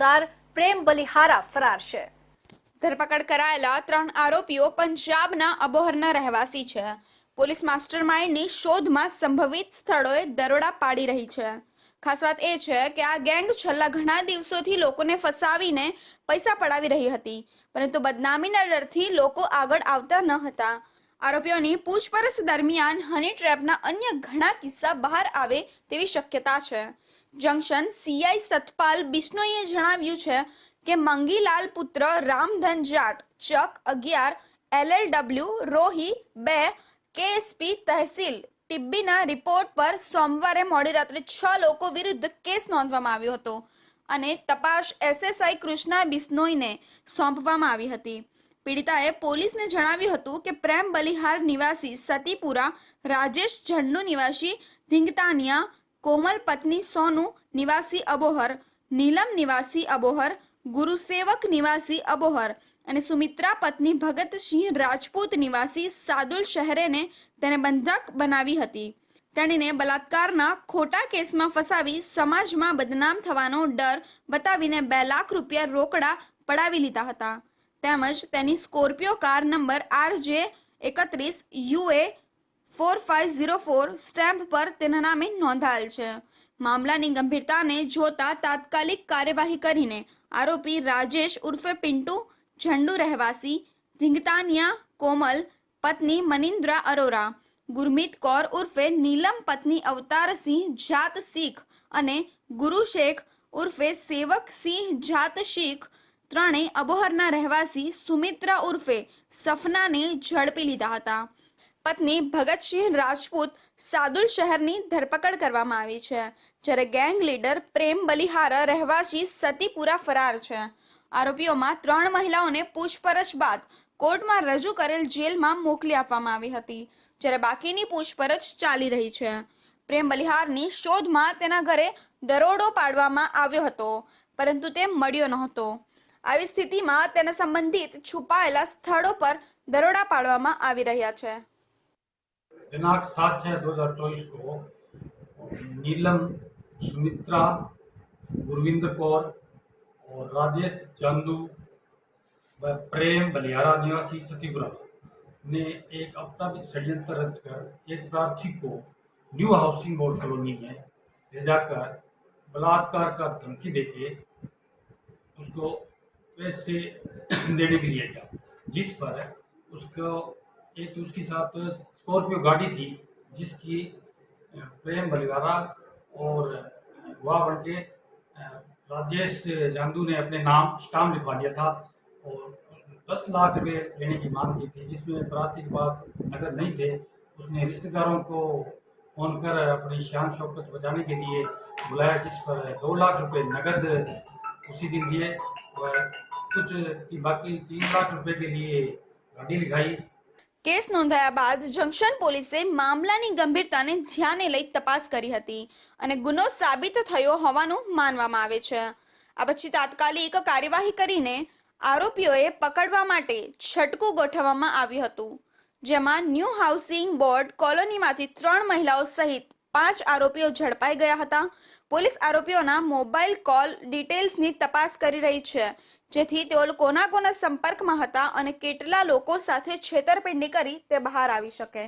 તાર પ્રેમ બલિહારા ફરાર છે. ધરપકડ કરાયેલા ત્રણ આરોપીઓ પંજાબના અબોહરના રહેવાસી છે. પોલીસ માસ્ટરમાઇન્ડની શોધમાં સંભવિત સ્થળોએ દરોડા પાડી રહી છે. ખાસ વાત એ છે કે આ ગેંગ છેલ્લા ઘણા દિવસોથી લોકોને ફસાવીને પૈસા પડાવી રહી હતી, પરંતુ બદનામીના ડરથી લોકો આગળ આવતા ન હતા. આરોપીઓની પૂછપરછ દરમિયાન હની ટ્રેપના અન્ય ઘણા કિસ્સા બહાર આવે તેવી શક્યતા છે. જંકશન સીઆઈ સતપાલ બિશ્નોઈએ જણાવ્યું છે કે મંગીલાલ પુત્ર રામધન જાટ, ચક અગિયાર, એલએલડબલ્યુ, રોહી બે, કેએસપી તહેસીલ ટિબ્બીના રિપોર્ટ પર સોમવારે મોડી રાત્રે છ લોકો વિરુદ્ધ કેસ નોંધવામાં આવ્યો હતો અને તપાસ એસએસઆઈ કૃષ્ણા બિસ્નોઈને સોંપવામાં આવી હતી. પીડિતાએ પોલીસને જણાવ્યું હતું કે પ્રેમ બલિહાર નિવાસી સતીપુરા, રાજેશ ઝંડુ નિવાસી, ધીંગતાનિયા કોમલ પત્ની સોનુ, નિવાસી અબોહર, નીલમ નિવાસી અબોહર, ગુરુસેવક નિવાસી અબોહર અને સુમિત્રા પત્ની ભગતસિંહ રાજપૂત નિવાસી સાદુલ શહેરેને તેને બંધક બનાવી હતી. તેણીને બલાત્કારના ખોટા કેસમાં ફસાવી સમાજમાં બદનામ થવાનો ડર બતાવીને બે લાખ રૂપિયા રોકડા પડાવી લીધા હતા. તેમજ તેની Scorpio car number R J એકત્રીસ UA four five zero four stamp પર તેના નામે નોંધાયેલ છે. મામલાની ગંભીરતાને જોતા તાત્કાલિક કાર્યવાહી કરીને આરોપી રાજેશ ઉર્ફે પિન્ટુ, ઝંડુ રહેવાસી, ધીંગતાનિયા, કોમલ, પત્ની મનિન્દ્રા અરોરા, ગુરમીત કૌર ઉર્ફે નીલમ પત્ની અવતારસિંહ જાત શીખ અને ગુરુ શેખ ઉર્ફે સેવક સિંહ જાત શીખ ત્રણેય અબોહરના રહેવાસી સુમિત્રા ઉર્ફે સફનાને ઝડપી લીધા હતા. પત્ની ભગતસિંહ રાજપૂત સાદુલ શહેરની ધરપકડ કરવામાં આવી છે, જ્યારે ગેંગ લીડર પ્રેમ બલિહારા રહેવાસી સતીપુરા ફરાર છે. આરોપીઓમાં ત્રણ મહિલાઓને પૂછપરછ બાદ કોર્ટમાં રજૂ કરેલ જેલમાં મોકલી આપવામાં આવી હતી, જ્યારે બાકીની પૂછપરછ ચાલી રહી છે. પ્રેમ બલિહારની શોધમાં તેના ઘરે દરોડો પાડવામાં આવ્યો હતો, પરંતુ તે મળ્યો નહોતો. આવી સ્થિતિમાં તેના સંબંધિત છુપાયેલા સ્થળો પર દરોડા પાડવામાં આવી રહ્યા છે. दिनांक सात छः दो हज़ार चौबीस को नीलम, सुमित्रा गुरविंदर कौर और राजेश चांदू व प्रेम बलियारा निवासी सतीपुरा ने एक आपराधिक षड्यंत्र रचकर एक प्रार्थी को न्यू हाउसिंग बोर्ड कॉलोनी में ले जाकर बलात्कार का धमकी देके उसको पैसे देने के लिए गया, जिस पर उसको एक तो उसके साथ स्कॉर्पियो गाड़ी थी, जिसकी प्रेम बलिवारा और गवाह बन के राजेश जांदू ने अपने नाम, स्टाम्प लिखवा लिया था और दस लाख रुपये लेने की मांग की थी, जिसमें प्रार्थी के पास नगद नहीं थे। उसने रिश्तेदारों को फ़ोन कर अपनी शान शौकत बचाने के लिए बुलाया, जिस पर दो लाख रुपए नगद उसी दिन दिए। और कुछ, की बाकी तीन लाख रुपए के लिए गाड़ी लिखाई। કેસ નોંધાયા બાદ જંકશન પોલીસે મામલાની ગંભીરતાને ધ્યાને લઈ તપાસ કરી હતી અને ગુનો સાબિત થયો હોવાનું માનવામાં આવે છે. આ પછી તાત્કાલિક કાર્યવાહી કરીને આરોપીઓએ પકડવા માટે છટકું ગોઠવવામાં આવ્યું હતું, જેમાં ન્યૂ હાઉસિંગ બોર્ડ કોલોનીમાંથી ત્રણ મહિલાઓ સહિત પાંચ આરોપીઓ ઝડપાઈ ગયા હતા. પોલીસ આરોપીઓના મોબાઈલ કોલ ડિટેલ્સની તપાસ કરી રહી છે જેથી તેઓ કોના કોના સંપર્કમાં હતા અને કેટલા લોકો સાથે છેતરપિંડી કરી તે બહાર આવી શકે.